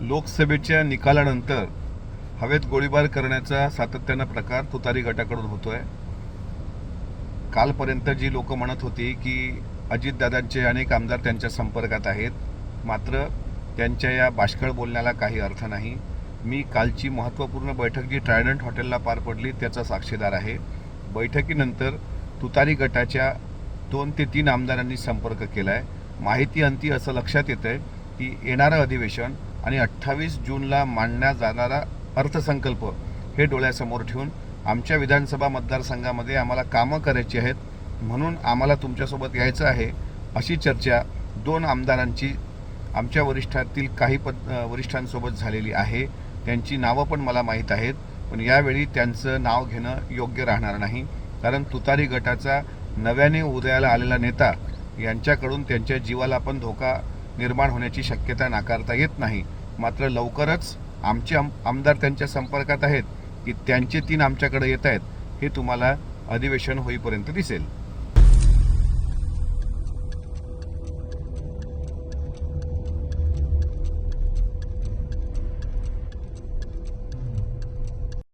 लोकसभेच्या निकालानंतर हवेत गोळीबार करण्याचा सातत्यानं प्रकार तुतारी गटाकडून होतोय. कालपर्यंत जी लोक म्हणत होती की अजितदादांचे अनेक आमदार त्यांच्या संपर्कात आहेत मात्र त्यांच्या या बाष्कळ बोलण्याला काही अर्थ नाही. मी कालची महत्त्वपूर्ण बैठक जी ट्रायडंट हॉटेलला पार पडली त्याचा साक्षीदार आहे. बैठकीनंतर तुतारी गटाच्या दोन ते तीन आमदारांनी संपर्क केला आहे माहिती अंती असं लक्षात येतं आहे की येणारं अधिवेशन आणि अठ्ठावीस जूनला मांडण्यात जाणारा अर्थसंकल्प हे डोळ्यासमोर ठेवून आमच्या विधानसभा मतदारसंघामध्ये आम्हाला कामं करायची आहेत म्हणून आम्हाला तुमच्यासोबत यायचं आहे अशी चर्चा दोन आमदारांची आमच्या वरिष्ठातील काही पद वरिष्ठांसोबत झालेली आहे. त्यांची नावं पण मला माहीत आहेत पण यावेळी त्यांचं नाव घेणं योग्य राहणार नाही. कारण तुतारी गटाचा नव्याने उदयाला आलेला नेता यांच्याकडून त्यांच्या जीवाला पण धोका निर्माण होण्याची शक्यता नाकारता येत नाही. मात्र लवकरच आमचे आम आमदार त्यांच्या संपर्कात आहेत की त्यांचे तीन आमच्याकडे येत आहेत हे तुम्हाला अधिवेशन होईपर्यंत दिसेल.